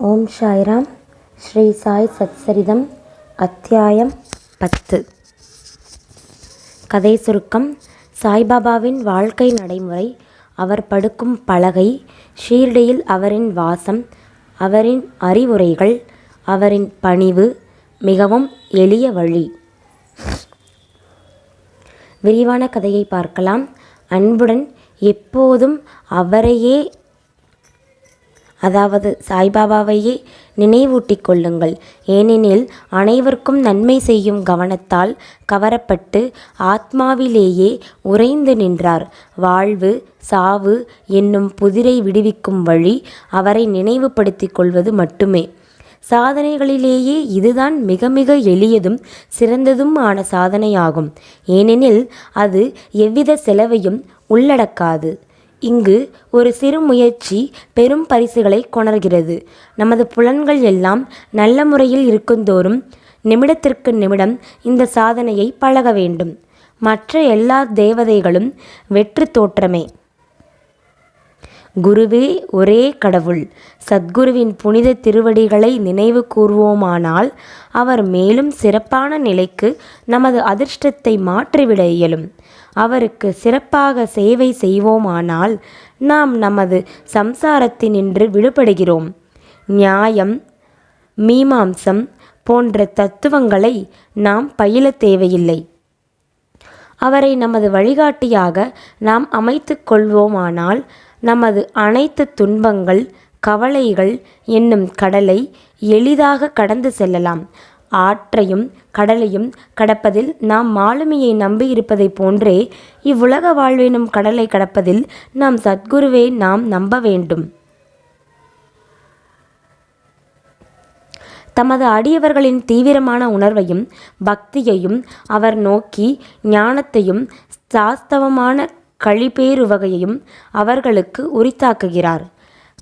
ஓம் சாய்ராம் ஸ்ரீ சாய் சத்சரிதம் அத்தியாயம் பத்து. கதை சுருக்கம். சாய்பாபாவின் வாழ்க்கை நடைமுறை. அவர் படுக்கும் பலகை. ஷீர்டியில் அவரின் வாசம். அவரின் அறிவுரைகள். அவரின் பணிவு. மிகவும் எளிய வழி. விரிவான கதையை பார்க்கலாம். அன்புடன் எப்போதும் அவரையே அதாவது சாய்பாபாவையே நினைவூட்டிக் கொள்ளுங்கள். ஏனெனில் அனைவருக்கும் நன்மை செய்யும் கவனத்தால் கவரப்பட்டு ஆத்மாவிலேயே உறைந்து நின்றார். வாழ்வு சாவு என்னும் புதிரை விடுவிக்கும் வழி அவரை நினைவுபடுத்திக் கொள்வது மட்டுமே. சாதனைகளிலேயே இதுதான் மிக மிக எளியதும் சிறந்ததும் ஆன சாதனையாகும். ஏனெனில் அது எவ்வித செலவையும் உள்ளடக்காது. இங்கு ஒரு சிறு முயற்சி பெரும் பரிசுகளை கொணர்கிறது. நமது புலன்கள் எல்லாம் நல்ல முறையில் இருக்குந்தோறும் நிமிடத்திற்கு நிமிடம் இந்த சாதனையை பழக வேண்டும். மற்ற எல்லா தேவதைகளும் வெற்று தோற்றமே. குருவே ஒரே கடவுள் சத்குருவின் புனித திருவடிகளை நினைவு கூர்வோமானால் அவர் மேலும் சிறப்பான நிலைக்கு நமது அதிர்ஷ்டத்தை மாற்றிவிட இயலும். அவருக்கு சிறப்பாக சேவை செய்வோமானால் நாம் நமது சம்சாரத்தினின்று விடுபடுகிறோம். நியாயம் மீமாம்சம் போன்ற தத்துவங்களை நாம் பயில தேவையில்லை. அவரை நமது வழிகாட்டியாக நாம் அமைத்து கொள்வோமானால் நமது அனைத்து துன்பங்கள் கவலைகள் என்னும் கடலை எளிதாக கடந்து செல்லலாம். ஆற்றையும் கடலையும் கடப்பதில் நாம் மாலுமியை நம்பியிருப்பதைப் போன்றே இவ்வுலக வாழ்வெனும் கடலை கடப்பதில் நாம் சத்குருவை நாம் நம்ப வேண்டும். தமது அடியவர்களின் தீவிரமான உணர்வையும் பக்தியையும் அவர் நோக்கி ஞானத்தையும் சாஸ்தவமான கழிப்பேறுவகையையும் அவர்களுக்கு உரித்தாக்குகிறார்.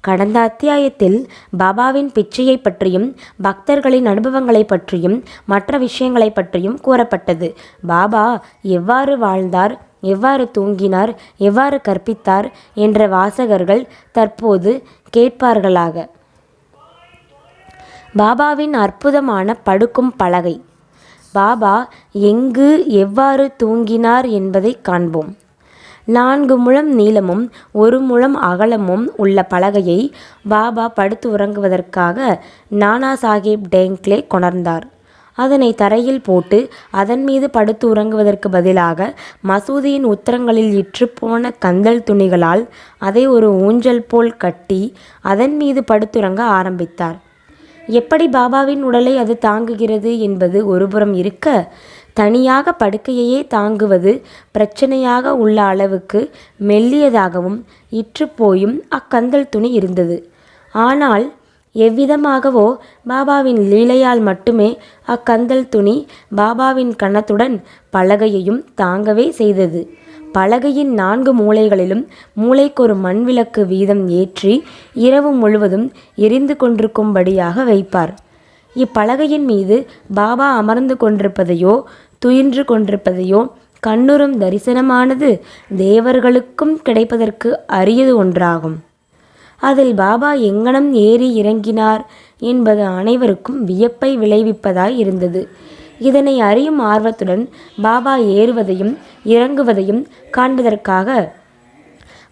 கடந்த அத்தியாயத்தில் பாபாவின் பிச்சையை பற்றியும் பக்தர்களின் அனுபவங்களை பற்றியும் மற்ற விஷயங்களை பற்றியும் கூறப்பட்டது. பாபா எவ்வாறு வாழ்ந்தார் எவ்வாறு தூங்கினார் எவ்வாறு கற்பித்தார் என்ற வாசகர்கள் தற்போது கேட்பார்களாக. பாபாவின் அற்புதமான படுக்கும் பலகை. பாபா எங்கு எவ்வாறு தூங்கினார் என்பதை காண்போம். நான்கு முழம் நீளமும் ஒரு முழம் அகலமும் உள்ள பலகையை பாபா படுத்து உறங்குவதற்காக நானா சாஹேப் டேங்க்லே கொணர்ந்தார். அதனை தரையில் போட்டு அதன் மீது படுத்து உறங்குவதற்கு பதிலாக மசூதியின் உத்தரங்களில் இற்றுப்போன கந்தல் துணிகளால் அதை ஒரு ஊஞ்சல் போல் கட்டி அதன் மீது படுத்துறங்க ஆரம்பித்தார். எப்படி பாபாவின் உடலை அது தாங்குகிறது என்பது ஒருபுறம் இருக்க தனியாக படுக்கையையே தாங்குவது பிரச்சனையாக உள்ள அளவுக்கு மெல்லியதாகவும் இற்றுப்போயும் அக்கந்தல் துணி இருந்தது. ஆனால் எவ்விதமாகவோ பாபாவின் லீலையால் மட்டுமே அக்கந்தல் துணி பாபாவின் கணத்துடன் பலகையையும் தாங்கவே செய்தது. பலகையின் நான்கு மூலைகளிலும் மூளைக்கொரு மண்விளக்கு வீதம் ஏற்றி இரவு முழுவதும் எரிந்து கொண்டிருக்கும்படியாக வைப்பார். இப்பலகையின் மீது பாபா அமர்ந்து கொண்டிருப்பதையோ துயின்று கொண்டிருப்பதையோ கண்ணுறும் தரிசனமானது தேவர்களுக்கும் கிடைப்பதற்கு அரியது ஒன்றாகும். அதில் பாபா எங்கனம் ஏறி இறங்கினார் என்பது அனைவருக்கும் வியப்பை விளைவிப்பதாய் இருந்தது. இதனை அறியும் ஆர்வத்துடன் பாபா ஏறுவதையும் இறங்குவதையும் காண்பதற்காக.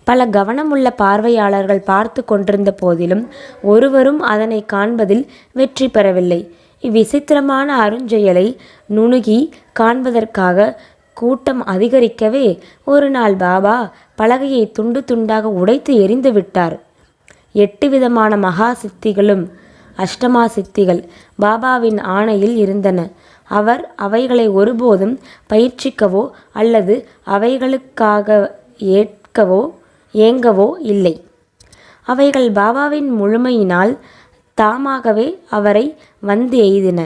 பல கவனமுள்ள பார்வையாளர்கள் பார்த்து கொண்டிருந்த போதிலும் ஒருவரும் அதனை காண்பதில் வெற்றி பெறவில்லை. இவ்விசித்திரமான அருஞ்செயலை நுணுகி காண்பதற்காக கூட்டம் அதிகரிக்கவே ஒரு நாள் பாபா பலகையை துண்டு துண்டாக உடைத்து எரிந்து விட்டார். எட்டு விதமான மகா சித்திகளும் அஷ்டமா சித்திகள் பாபாவின் ஆணையில் இருந்தன. அவர் அவைகளை ஒருபோதும் பயிற்சிக்கவோ அல்லது அவைகளுக்காக ஏற்கவோ ஏங்கவோ இல்லை. அவைகள் பாபாவின் முழுமையினால் தாமாகவே அவரை வந்து எய்தின.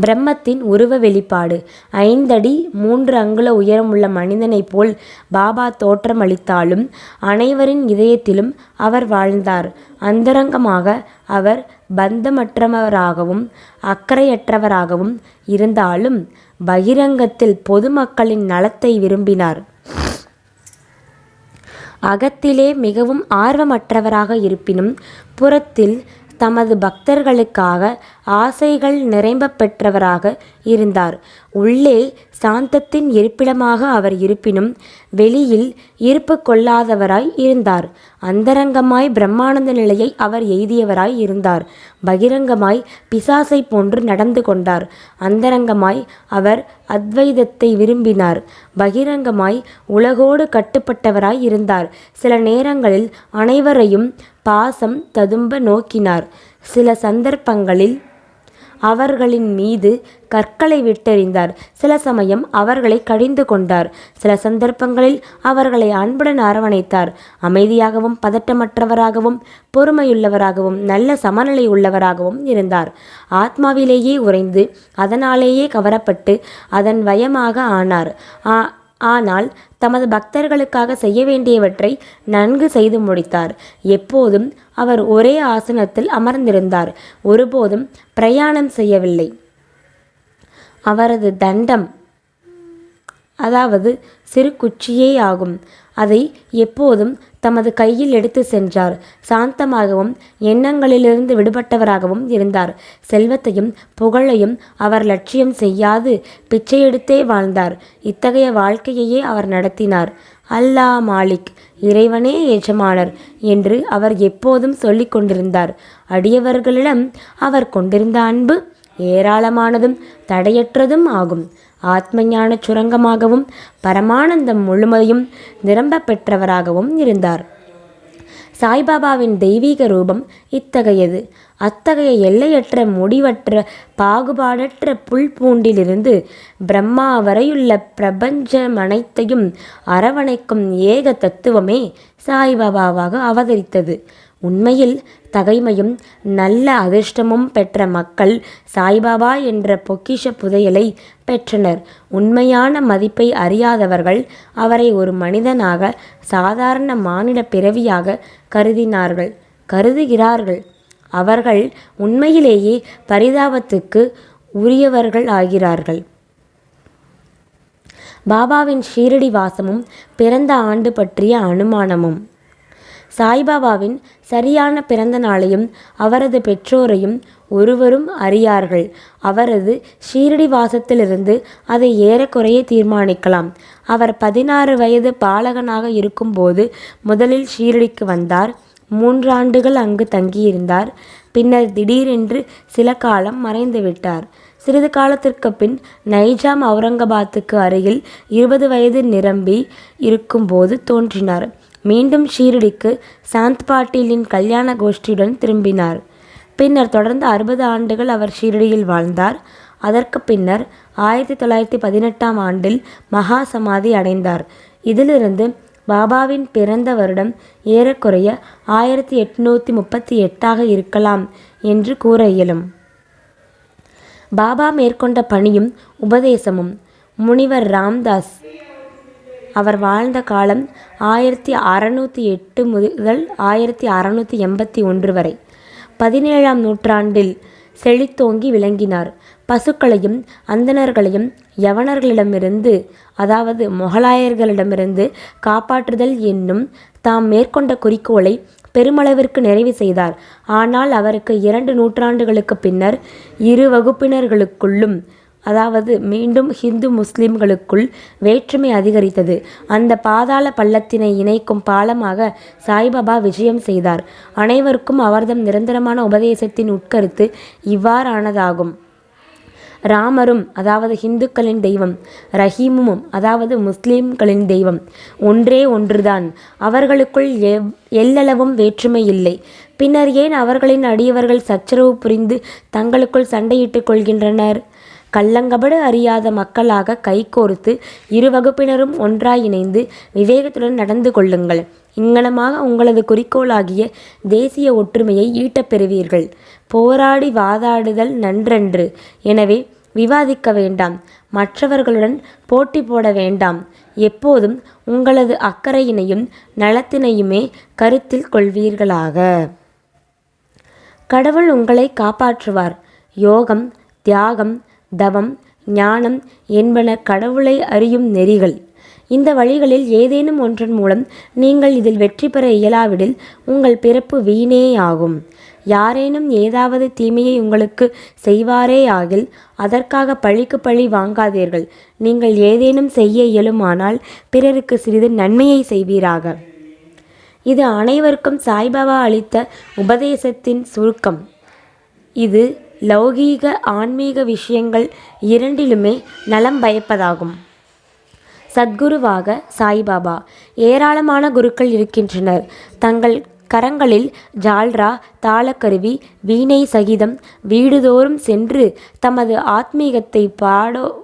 பிரம்மத்தின் உருவ வெளிப்பாடு. ஐந்தடி மூன்று அங்குல உயரமுள்ள மனிதனைப் போல் பாபா தோற்றமளித்தாலும் அனைவரின் இதயத்திலும் அவர் வாழ்ந்தார். அந்தரங்கமாக அவர் பந்தமற்றவராகவும் அக்கறையற்றவராகவும் இருந்தாலும் பகிரங்கத்தில் பொதுமக்களின் நலத்தை விரும்பினார். அகத்திலே மிகவும் ஆர்வமற்றவராக இருப்பினும் புறத்தில் தமது பக்தர்களுக்காக ஆசைகள் நிறைம்ப பெற்றவராக இருந்தார். உள்ளே சாந்தத்தின் இருப்பிடமாக அவர் இருப்பினும் வெளியில் இருப்பு கொள்ளாதவராய் இருந்தார். அந்தரங்கமாய் பிரம்மானந்த நிலையை அவர் எய்தியவராய் இருந்தார். பகிரங்கமாய் பிசாசை போன்று நடந்து கொண்டார். அந்தரங்கமாய் அவர் அத்வைதத்தை விரும்பினார். பகிரங்கமாய் உலகோடு கட்டுப்பட்டவராய் இருந்தார். சில நேரங்களில் அனைவரையும் பாசம் ததும்ப நோக்கினார். சில சந்தர்ப்பங்களில் அவர்களின் மீது கற்களை விட்டெறிந்தார். சில சமயம் அவர்களை கடிந்து கொண்டார். சில சந்தர்ப்பங்களில் அவர்களை அன்புடன் அரவணைத்தார். அமைதியாகவும் பதட்டமற்றவராகவும் பொறுமையுள்ளவராகவும் நல்ல சமநிலை உள்ளவராகவும் இருந்தார். ஆத்மாவிலேயே உறைந்து அதனாலேயே கவரப்பட்டு அதன் வயமாக ஆனார். ஆ ஆனால் தமது பக்தர்களுக்காக செய்ய வேண்டியவற்றை நன்கு செய்து முடித்தார். எப்போதும் அவர் ஒரே ஆசனத்தில் அமர்ந்திருந்தார். ஒருபோதும் பிரயாணம் செய்யவில்லை. அவரது தண்டம் அதாவது சிறு குச்சியே ஆகும். அதை எப்போதும் தமது கையில் எடுத்து சென்றார். சாந்தமாகவும் எண்ணங்களிலிருந்து விடுபட்டவராகவும் இருந்தார். செல்வத்தையும் புகழையும் அவர் லட்சியம் செய்யாது பிச்சையெடுத்தே வாழ்ந்தார். இத்தகைய வாழ்க்கையையே அவர் நடத்தினார். அல்லா மாலிக் இறைவனே எஜமானர் என்று அவர் எப்போதும் சொல்லிக் கொண்டிருந்தார். அடியவர்களிடம் அவர் கொண்டிருந்த அன்பு ஏராளமானதும் தடையற்றதும் ஆகும். ஆத்மஞான சுரங்கமாகவும் பரமானந்தம் முழுமையும் நிரம்ப பெற்றவராகவும் இருந்தார். சாய்பாபாவின் தெய்வீக ரூபம் இத்தகையது. அத்தகைய எல்லையற்ற முடிவற்ற பாகுபாடற்ற புல் பூண்டிலிருந்து பிரம்மா வரையுள்ள பிரபஞ்சம் அனைத்தையும் அரவணைக்கும் ஏக தத்துவமே சாய்பாபாவாக அவதரித்தது. உண்மையில் தகைமையும் நல்ல அதிர்ஷ்டமும் பெற்ற மக்கள் சாய்பாபா என்ற பொக்கிஷ புதையலை பெற்றனர். உண்மையான மதிப்பை அறியாதவர்கள் அவரை ஒரு மனிதனாக சாதாரண மானிட பிறவியாக கருதினார்கள். கருதுகிறார்கள். அவர்கள் உண்மையிலேயே பரிதாபத்துக்கு உரியவர்கள் ஆகிறார்கள். பாபாவின் ஷீரடி வாசமும் பிறந்த ஆண்டு பற்றிய அனுமானமும். சாய்பாபாவின் சரியான பிறந்த நாளையும் அவரது பெற்றோரையும் ஒருவரும் அறியார்கள். அவரது ஷீரடி வாசத்திலிருந்து அதை ஏறக்குறைய தீர்மானிக்கலாம். அவர் பதினாறு வயது பாலகனாக இருக்கும்போது முதலில் ஷீரடிக்கு வந்தார். மூன்றாண்டுகள் அங்கு தங்கியிருந்தார். பின்னர் திடீரென்று சில காலம் மறைந்துவிட்டார் சிறிது காலத்திற்கு பின் நைஜாம் அவுரங்காபாத்துக்கு அருகில் இருபது வயது நிரம்பி இருக்கும்போது தோன்றினார். மீண்டும் ஷீரடிக்கு சாந்த் பாட்டீலின் கல்யாண கோஷ்டியுடன் திரும்பினார். பின்னர் தொடர்ந்து அறுபது ஆண்டுகள் அவர் ஷீரடியில் வாழ்ந்தார். அதற்கு பின்னர் ஆயிரத்தி தொள்ளாயிரத்தி பதினெட்டாம் ஆண்டில் மகா சமாதி அடைந்தார். இதிலிருந்து பாபாவின் பிறந்த வருடம் ஏறக்குறைய ஆயிரத்தி எட்நூற்றி முப்பத்தி எட்டாக இருக்கலாம் என்று கூற இயலும். பாபா மேற்கொண்ட பணியும் உபதேசமும். முனிவர் ராம்தாஸ் அவர் வாழ்ந்த காலம் ஆயிரத்தி அறநூற்றி எட்டு முதல் ஆயிரத்தி அறநூற்றி எண்பத்தி ஒன்று வரை. பதினேழாம் நூற்றாண்டில் செழித்தோங்கி விளங்கினார். பசுக்களையும் அந்தணர்களையும் யவனர்களிடமிருந்து அதாவது முகலாயர்களிடமிருந்து காப்பாற்றுதல் என்னும் தாம் மேற்கொண்ட குறிக்கோளை பெருமளவிற்கு நிறைவு செய்தார். ஆனால் அவருக்கு இரண்டு நூற்றாண்டுகளுக்கு பின்னர் இரு வகுப்பினர்களுக்குள்ளும் அதாவது மீண்டும் ஹிந்து முஸ்லிம்களுக்குள் வேற்றுமை அதிகரித்தது. அந்த பாதாள பள்ளத்தினை இணைக்கும் பாலமாக சாய்பாபா விஜயம் செய்தார். அனைவருக்கும் அவர்தம் நிரந்தரமான உபதேசத்தின் உட்கருத்து இவ்வாறானதாகும். ராமரும் அதாவது ஹிந்துக்களின் தெய்வம் ரஹீமும் அதாவது முஸ்லிம்களின் தெய்வம் ஒன்றே ஒன்றுதான். அவர்களுக்குள் எவ் எல்லளவும் வேற்றுமை இல்லை. பின்னர் ஏன் அவர்களின் அடியவர்கள் சச்சரவு புரிந்து தங்களுக்குள் சண்டையிட்டுக் கொள்கின்றனர்? கள்ளங்கபடு அறியாத மக்களாக கைகோர்த்து இரு வகுப்பினரும் ஒன்றாய் இணைந்து விவேகத்துடன் நடந்து கொள்ளுங்கள். இங்ஙனமாக உங்களது குறிக்கோளாகிய தேசிய ஒற்றுமையை ஈட்டப் பெறுவீர்கள். போராடி வாதாடுதல் நன்றன்று. எனவே விவாதிக்க வேண்டாம். மற்றவர்களுடன் போட்டி போட வேண்டாம். எப்போதும் உங்களது அக்கறையினையும் நலத்தினையுமே கருத்தில் கொள்வீர்களாக. கடவுள் உங்களை காப்பாற்றுவார். யோகம் தியாகம் தவம் ஞானம் என்பன கடவுளை அறியும் நெறிகள். இந்த வழிகளில் ஏதேனும் ஒன்றன் மூலம் நீங்கள் இதில் வெற்றி பெற இயலாவிடில் உங்கள் பிறப்பு வீணேயாகும். யாரேனும் ஏதாவது தீமையை உங்களுக்கு செய்வாரேயாகில் அதற்காக பழிக்கு பழி வாங்காதீர்கள். நீங்கள் ஏதேனும் செய்ய இயலுமானால் பிறருக்கு சிறிது நன்மையை செய்வீராக. இது அனைவருக்கும் சாய்பாபா அளித்த உபதேசத்தின் சுருக்கம். இது லௌகீக ஆன்மீக விஷயங்கள் இரண்டிலுமே நலம் பயப்பதாகும். சத்குருவாக சாய்பாபா ஏராளமான குருக்கள் இருக்கின்றனர். தங்கள் கரங்களில் ஜால்ரா தாளக்கருவி வீணை சகிதம் வீடுதோறும் சென்று தமது ஆத்மீகத்தை பாடோ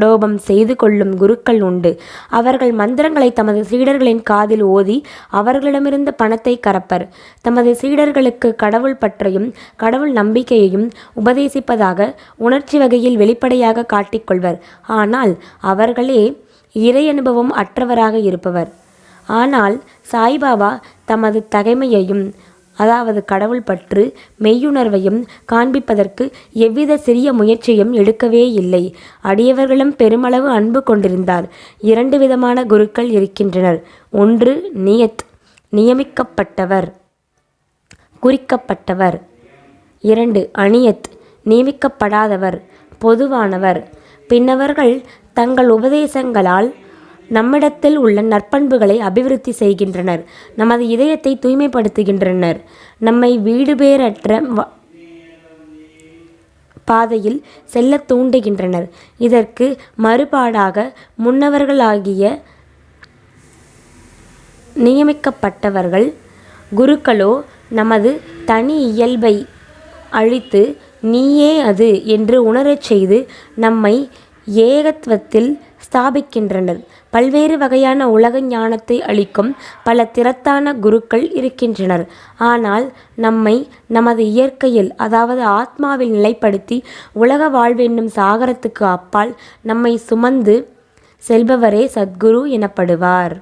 டோபம் செய்து கொள்ளும் குருக்கள் உண்டு. அவர்கள் மந்திரங்களை தமது சீடர்களின் காதில் ஓதி அவர்களிடமிருந்து பணத்தை கறப்பர். தமது சீடர்களுக்கு கடவுள் பற்றையும் கடவுள் நம்பிக்கையையும் உபதேசிப்பதாக உணர்ச்சி வகையில் வெளிப்படையாக காட்டிக்கொள்வர். ஆனால் அவர்களே இறை அனுபவம் அற்றவராக இருப்பவர். ஆனால் சாய்பாபா தமது தகைமையையும் அதாவது கடவுள் பற்று மெய்யுணர்வையும் காண்பிப்பதற்கு எவ்வித சிறிய முயற்சியும் எடுக்கவே இல்லை. அடியவர்களும் பெருமளவு அன்பு கொண்டிருந்தார். இரண்டு விதமான குருக்கள் இருக்கின்றனர். ஒன்று நியத் நியமிக்கப்பட்டவர் குறிக்கப்பட்டவர். இரண்டு அணியத் நியமிக்கப்படாதவர் பொதுவானவர். பின்னவர்கள் தங்கள் உபதேசங்களால் நம்மிடத்தில் உள்ள நற்பண்புகளை அபிவிருத்தி செய்கின்றனர். நமது இதயத்தை தூய்மைப்படுத்துகின்றனர். நம்மை வீடுபேரற்ற பாதையில் செல்ல தூண்டுகின்றனர். இதற்கு மறுபாடாக முன்னவர்களாகிய நியமிக்கப்பட்டவர்கள் குருக்களோ நமது தனி இயல்பை அழித்து நீயே அது என்று உணரச் செய்து நம்மை ஏகத்வத்தில் ஸ்தாபிக்கின்றனர். பல்வேறு வகையான உலக ஞானத்தை அளிக்கும் பல திறத்தான குருக்கள் இருக்கின்றனர். ஆனால் நம்மை நமது இயற்கையில் அதாவது ஆத்மாவில் நிலைப்படுத்தி உலக வாழ்வென்னும் சாகரத்துக்கு அப்பால் நம்மை சுமந்து செல்பவரே சத்குரு எனப்படுவார்.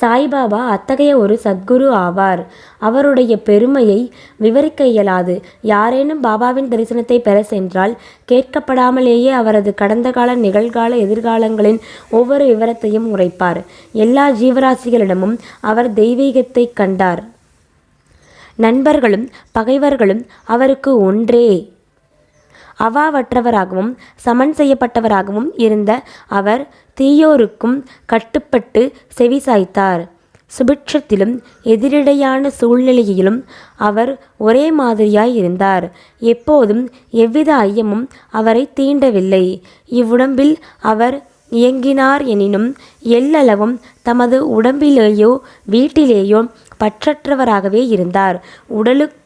சாய்பாபா அத்தகைய ஒரு சத்குரு ஆவார். அவருடைய பெருமையை விவரிக்க இயலாது. யாரேனும் பாபாவின் தரிசனத்தை பெற சென்றால் கேட்கப்படாமலேயே அவரது கடந்த கால நிகழ்கால எதிர்காலங்களின் ஒவ்வொரு விவரத்தையும் உரைப்பார். எல்லா ஜீவராசிகளிடமும் அவர் தெய்வீகத்தை கண்டார். நண்பர்களும் பகைவர்களும் அவருக்கு ஒன்றே. அவாவற்றவராகவும் சமன் செய்யப்பட்டவராகவும் இருந்த அவர் தீயோருக்கும் கட்டுப்பட்டு செவிசாய்த்தார் சுபிட்சத்திலும் எதிரிடையான சூழ்நிலையிலும் அவர் ஒரே மாதிரியாய் இருந்தார். எப்போதும் எவ்வித ஐயமும் அவரை தீண்டவில்லை. இவ்வுடம்பில் அவர் இயங்கினார் எனினும் எல்லளவும் தமது உடம்பிலேயோ வீட்டிலேயோ பற்றற்றவராகவே இருந்தார். உடலுக்கு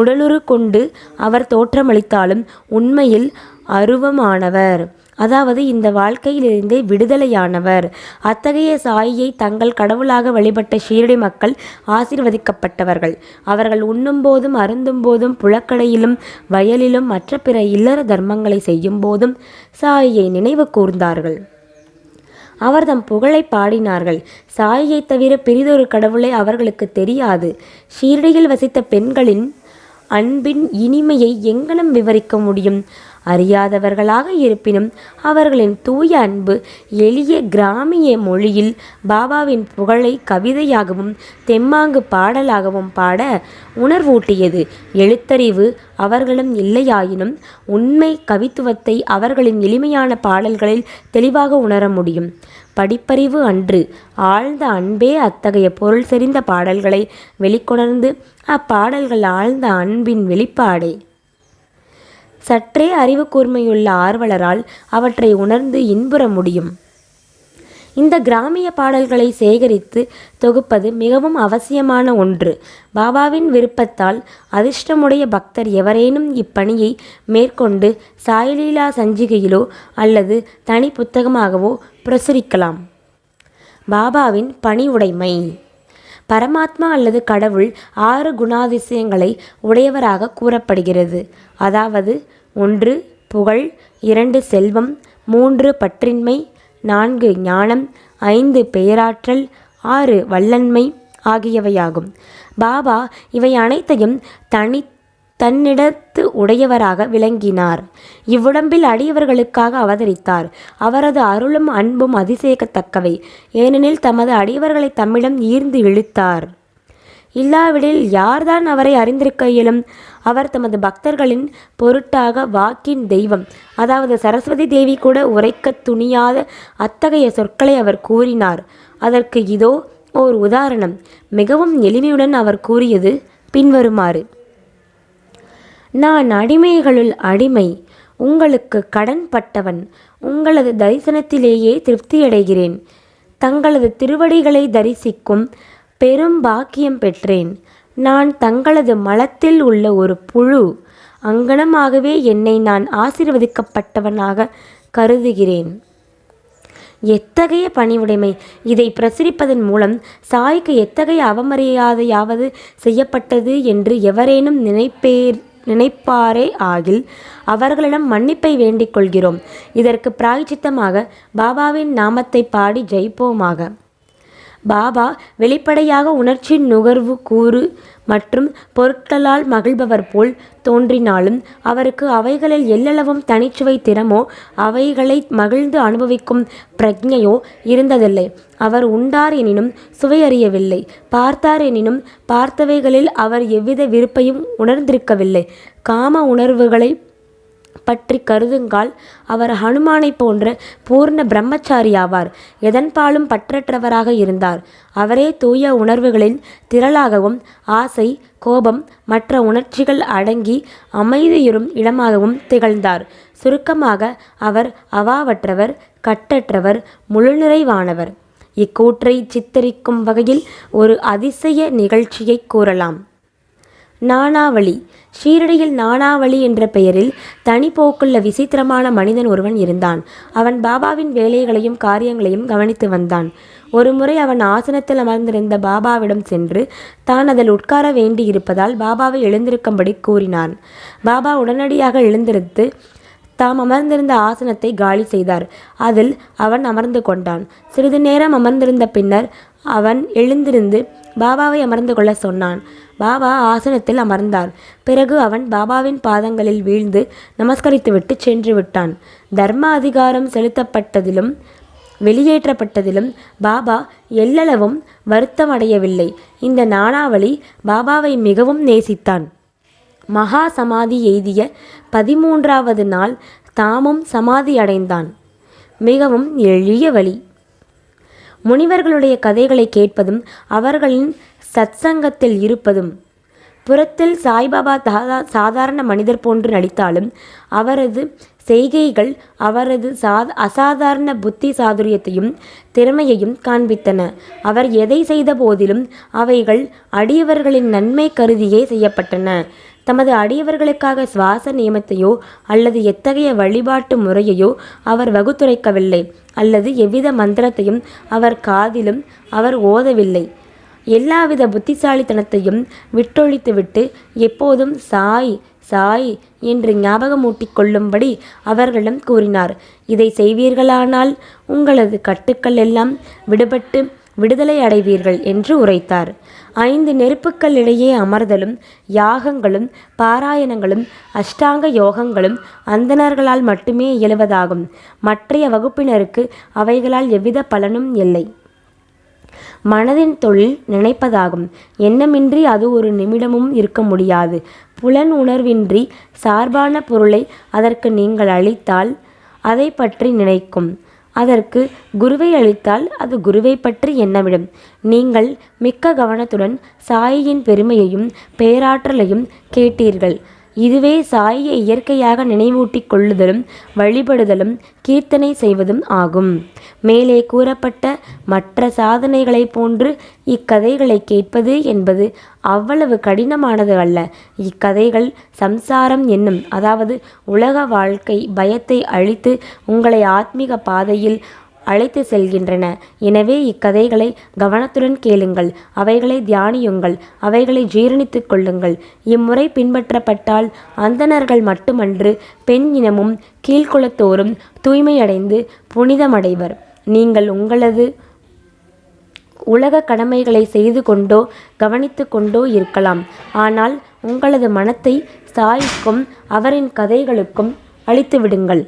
உடலுறு கொண்டு அவர் தோற்றமளித்தாலும் உண்மையில் அருவமானவர். அதாவது இந்த வாழ்க்கையிலிருந்தே விடுதலையானவர். அத்தகைய சாயியை தங்கள் கடவுளாக வழிபட்ட ஷீரடி மக்கள் ஆசீர்வதிக்கப்பட்டவர்கள். அவர்கள் உண்ணும்போதும் அருந்தும் போதும் புழக்கடையிலும் வயலிலும் மற்ற பிற இல்லற தர்மங்களை செய்யும் போதும் சாயியை நினைவு கூர்ந்தார்கள். அவர் தம் புகழை பாடினார்கள். சாயியை தவிர பெரிதொரு கடவுளை அவர்களுக்கு தெரியாது. ஷீரடியில் வசித்த பெண்களின் அன்பின் இனிமையை எங்கனம் விவரிக்க முடியும்? அறியாதவர்களாக இருப்பினும் அவர்களின் தூய அன்பு எளிய கிராமிய மொழியில் பாபாவின் புகழை கவிதையாகவும் தெம்மாங்கு பாடலாகவும் பாட உணர்வூட்டியது. எழுத்தறிவு அவர்களும் இல்லையாயினும் உண்மை கவித்துவத்தை அவர்களின் எளிமையான பாடல்களில் தெளிவாக உணர முடியும். படிப்பறிவு அன்று ஆழ்ந்த அன்பே அத்தகைய பொருள் செறிந்த பாடல்களை வெளிக்கொணர்ந்து அப்பாடல்கள் ஆழ்ந்த அன்பின் வெளிப்பாடே. சற்றே அறிவு கூர்மையுள்ள ஆர்வலரால் அவற்றை உணர்ந்து இன்புற முடியும். இந்த கிராமிய பாடல்களை சேகரித்து தொகுப்பது மிகவும் அவசியமான ஒன்று. பாபாவின் விருப்பத்தால் அதிர்ஷ்டமுடைய பக்தர் எவரேனும் இப்பணியை மேற்கொண்டு சாய்லீலா சஞ்சிகையிலோ அல்லது தனி புத்தகமாகவோ பிரசுரிக்கலாம். பாபாவின் பணி உடைமை. பரமாத்மா அல்லது கடவுள் ஆறு குணாதிசயங்களை உடையவராக கூறப்படுகிறது. அதாவது ஒன்று புகழ் இரண்டு செல்வம் மூன்று பற்றின்மை நான்கு ஞானம் ஐந்து பெயராற்றல் ஆறு வல்லன்மை ஆகியவையாகும். பாபா இவை அனைத்தையும் தனி தன்னிடத்து உடையவராக விளங்கினார். இவ்வுடம்பில் அடியவர்களுக்காக அவதரித்தார். அவரது அருளும் அன்பும் அதிசயிக்கத்தக்கவை. ஏனெனில் தமது அடியவர்களை தம்மிடம் ஈர்ந்து இழுத்தார். இல்லாவிடில் யார்தான் அவரை அறிந்திருக்க இயலும் அவர் தமது பக்தர்களின் பொருட்டாக வாக்கின் தெய்வம். அதாவது சரஸ்வதி தேவி கூட உரைக்கத் துணியாத அத்தகைய சொற்களை அவர் கூறினார். அதற்கு இதோ ஓர் உதாரணம். மிகவும் எளிமையுடன் அவர் கூறியது பின்வருமாறு. நான் அடிமைகளுள் அடிமை உங்களுக்கு கடன்பட்டவன் உங்களது தரிசனத்திலேயே திருப்தியடைகிறேன் தங்களது திருவடிகளை தரிசிக்கும் பெரும் பாக்கியம் பெற்றேன். நான் தங்களது மலத்தில் உள்ள ஒரு புழு. அங்கனமாகவே என்னை நான் ஆசீர்வதிக்கப்பட்டவனாக கருதுகிறேன். எத்தகைய பணிவுடைமை? இதை பிரசுரிப்பதன் மூலம் சாய்க்கு எத்தகைய அவமரியாதையாவது செய்யப்பட்டது என்று எவரேனும் நினைப்பேர் நினைப்பாரே ஆகில் அவர்களிடம் மன்னிப்பை வேண்டிக் கொள்கிறோம். இதற்கு பிராய்ச்சித்தமாக பாபாவின் நாமத்தை பாடி ஜெயிப்போமாக. பாபா வெளிப்படையாக உணர்ச்சி நுகர்வு கூறு மற்றும் பொருட்களால் மகிழ்பவர் போல் தோன்றினாலும் அவருக்கு அவைகளில் எல்லளவும் தனிச்சுவை திறமோ அவைகளை மகிழ்ந்து அனுபவிக்கும் பிரஜையோ இருந்ததில்லை. அவர் உண்டார் எனினும் சுவையறியவில்லை. பார்த்தார் எனினும் பார்த்தவைகளில் அவர் எவ்வித விருப்பையும் உணர்ந்திருக்கவில்லை. காம உணர்வுகளை பற்றி கருதுங்கால் அவர் ஹனுமானைப் போன்ற பூர்ண பிரம்மச்சாரி ஆவார். எதன்பாலும் பற்றற்றவராக இருந்தார். அவரே தூய உணர்வுகளின் திரளாகவும் ஆசை கோபம் மற்ற உணர்ச்சிகள் அடங்கி அமைதியுறும் இடமாகவும் திகழ்ந்தார். சுருக்கமாக அவர் அவாவற்றவர் கட்டற்றவர் முழுநிறைவானவர். இக்கூற்றை சித்தரிக்கும் வகையில் ஒரு அதிசய நிகழ்ச்சியை கூறலாம். நானாவளி ஷீரடியில் நானாவளி என்ற பெயரில் தனிப்போக்குள்ள விசித்திரமான மனிதன் ஒருவன் இருந்தான். அவன் பாபாவின் வேலைகளையும் காரியங்களையும் கவனித்து வந்தான். ஒருமுறை அவன் ஆசனத்தில் அமர்ந்திருந்த பாபாவிடம் சென்று தான் அதில் உட்கார வேண்டியிருப்பதால் பாபாவை எழுந்திருக்கும்படி கூறினான். பாபா உடனடியாக எழுந்திருத்து தாம் அமர்ந்திருந்த ஆசனத்தை காலி செய்தார். அதில் அவன் அமர்ந்து கொண்டான். சிறிது நேரம் அமர்ந்திருந்த பின்னர் அவன் எழுந்திருந்து பாபாவை அமர்ந்து கொள்ள சொன்னான். பாபா ஆசனத்தில் அமர்ந்தார். பிறகு அவன் பாபாவின் பாதங்களில் வீழ்ந்து நமஸ்கரித்துவிட்டு சென்று விட்டான். தர்ம அதிகாரம் செலுத்தப்பட்டதிலும் வெளியேற்றப்பட்டதிலும் பாபா எல்லளவும் வருத்தமடையவில்லை. இந்த நாணாவளி பாபாவை மிகவும் நேசித்தான். மகா சமாதி எய்திய பதிமூன்றாவது நாள் தாமும் சமாதி அடைந்தான். மிகவும் எளிய வழி. முனிவர்களுடைய கதைகளை கேட்பதும் அவர்களின் சத்சங்கத்தில் இருப்பதும் புறத்தில் சாய்பாபா தாதா சாதாரண மனிதர் போன்று நடித்தாலும் அவரது செய்கைகள் அவரது சா அசாதாரண புத்தி சாதுரியத்தையும் திறமையையும் காண்பித்தன. அவர் எதை செய்த போதிலும் அவைகள் அடியவர்களின் நன்மை கருதியே செய்யப்பட்டன. தமது அடியவர்களுக்காக சுவாச நியமத்தையோ அல்லது எத்தகைய வழிபாட்டு முறையையோ அவர் வகுத்துரைக்கவில்லை. அல்லது எவ்வித மந்திரத்தையும் அவர் காதிலும் அவர் ஓதவில்லை. எல்லாவித புத்திசாலித்தனத்தையும் விட்டொழித்துவிட்டு எப்போதும் சாய் சாய் என்று ஞாபகமூட்டிக் கொள்ளும்படி அவர்களிடம் கூறினார். இதை செய்வீர்களானால் உங்களது கட்டுக்கள் எல்லாம் விடுபட்டு விடுதலை அடைவீர்கள் என்று உரைத்தார். ஐந்து நெருப்புக்கள் இடையே அமர்தலும் யாகங்களும் பாராயணங்களும் அஷ்டாங்க யோகங்களும் அந்தணர்களால் மட்டுமே இயலுவதாகும். மற்றைய வகுப்பினருக்கு அவைகளால் எவ்வித பலனும் இல்லை. மனதின் தொழில் நினைப்பதாகும். எண்ணமின்றி அது ஒரு நிமிடமும் இருக்க முடியாது. புலன் உணர்வின்றி சார்பான பொருளை அதற்கு நீங்கள் அளித்தால் அதை பற்றி நினைக்கும். அதற்கு குருவை அளித்தால் அது குருவை பற்றி எண்ணமிடும். நீங்கள் மிக்க கவனத்துடன் சாயியின் பெருமையையும் பேராற்றலையும் கேட்டீர்கள். இதுவே சாயை இயற்கையாக நினைவூட்டிக் கொள்ளுதலும் வழிபடுதலும் கீர்த்தனை செய்வதும் ஆகும். மேலே கூறப்பட்ட மற்ற சாதனைகளைப் போன்று இக்கதைகளை கேட்பது என்பது அவ்வளவு கடினமானது அல்ல. இக்கதைகள் சம்சாரம் என்னும் அதாவது உலக வாழ்க்கை பயத்தை அழித்து உங்களை ஆத்மீக பாதையில் அழைத்து செல்கின்றன. எனவே இக்கதைகளை கவனத்துடன் கேளுங்கள். அவைகளை தியானியுங்கள். அவைகளை ஜீரணித்துக் கொள்ளுங்கள். இம்முறை பின்பற்றப்பட்டால் அந்தணர்கள் மட்டுமன்று பெண் இனமும் கீழ்குலத்தோரும் தூய்மையடைந்து புனிதமடைவர். நீங்கள் உங்களது உலக கடமைகளை செய்து கொண்டோ கவனித்து கொண்டோ இருக்கலாம். ஆனால் உங்களது மனத்தை சாய்க்கும் அவரின் கதைகளுக்கும் அழித்து விடுங்கள்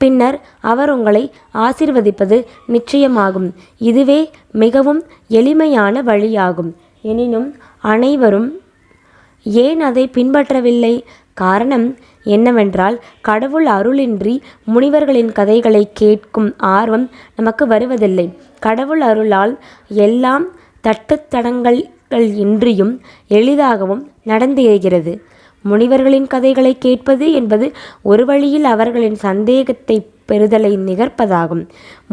பின்னர் அவர் உங்களை ஆசிர்வதிப்பது நிச்சயமாகும். இதுவே மிகவும் எளிமையான வழியாகும். எனினும் அனைவரும் ஏன் அதை பின்பற்றவில்லை? காரணம் என்னவென்றால் கடவுள் அருளின்றி முனிவர்களின் கதைகளை கேட்கும் ஆர்வம் நமக்கு வருவதில்லை. கடவுள் அருளால் எல்லாம் தட்டுத்தடங்கள் இன்றியும் எளிதாகவும் நடந்தேறுகிறது. முனிவர்களின் கதைகளை கேட்பது என்பது ஒரு வழியில் அவர்களின் சந்தேகத்தை பெறுதலை நிகர்ப்பதாகும்.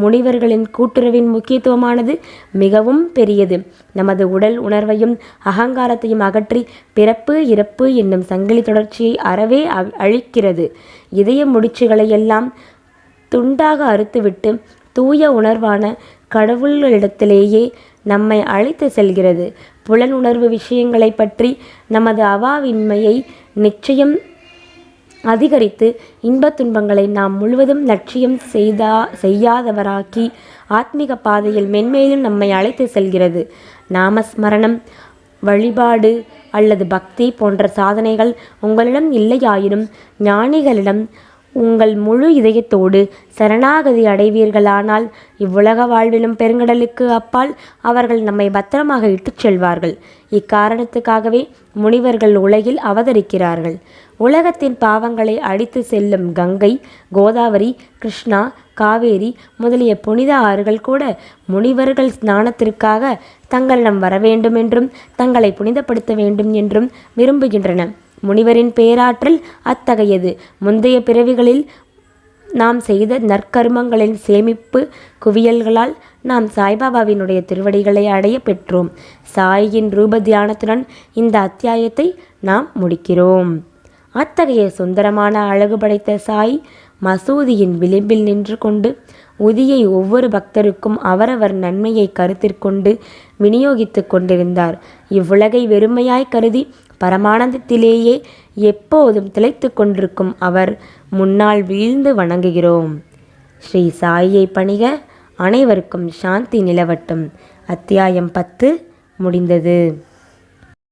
முனிவர்களின் கூட்டுறவின் முக்கியத்துவமானது மிகவும் பெரியது. நமது உடல் உணர்வையும் அகங்காரத்தையும் அகற்றி பிறப்பு இறப்பு என்னும் சங்கிலி தொடர்ச்சியை அறவே அழிக்கிறது. இதய முடிச்சுகளை எல்லாம் துண்டாக அறுத்துவிட்டு தூய உணர்வான கடவுள்களிடத்திலேயே நம்மை அழைத்து செல்கிறது. புலன் உணர்வு விஷயங்களை பற்றி நமது அவாவின்மையை நிச்சயம் அதிகரித்து இன்பத் துன்பங்களை நாம் முழுவதும் லட்சியம் செய்தா செய்யாதவராக்கி ஆத்மீக பாதையில் மென்மேலும் நம்மை அழைத்து செல்கிறது. நாமஸ்மரணம் வழிபாடு அல்லது பக்தி போன்ற சாதனைகள் உங்களிடம் இல்லையாயினும் ஞானிகளிடம் உங்கள் முழு இதயத்தோடு சரணாகதி அடைவீர்களானால் இவ்வுலக வாழ்விலும் பெருங்கடலுக்கு அப்பால் அவர்கள் நம்மை பத்திரமாக இட்டுச் செல்வார்கள். இக்காரணத்துக்காகவே முனிவர்கள் உலகில் அவதரிக்கிறார்கள். உலகத்தின் பாவங்களை அடித்து செல்லும் கங்கை கோதாவரி கிருஷ்ணா காவேரி முதலிய புனித ஆறுகள் கூட முனிவர்கள் ஸ்நானத்திற்காக தங்களிடம் வர வேண்டும் என்றும் தங்களை புனிதப்படுத்த வேண்டும் என்றும் விரும்புகின்றன. முனிவரின் பேராற்றல் அத்தகையது. முந்தைய பிறவிகளில் நாம் செய்த நற்கருமங்களின் சேமிப்பு குவியல்களால் நாம் சாய்பாபாவினுடைய திருவடிகளை அடைய பெற்றோம். சாயின் ரூப தியானத்துடன் இந்த அத்தியாயத்தை நாம் முடிக்கிறோம். அத்தகைய சுந்தரமான அழகு படைத்த சாய் மசூதியின் விளிம்பில் நின்று கொண்டு உதியை ஒவ்வொரு பக்தருக்கும் அவரவர் நன்மையை கருத்திற்கொண்டு விநியோகித்து கொண்டிருந்தார். இவ்வுலகை வெறுமையாய் கருதி பரமானந்தத்திலேயே எப்போதும் திளைத்து கொண்டிருக்கும் அவர் முன்னால் வீழ்ந்து வணங்குகிறோம். ஸ்ரீ சாயியை பணிக அனைவருக்கும் சாந்தி நிலவட்டும். அத்தியாயம் பத்து முடிந்தது.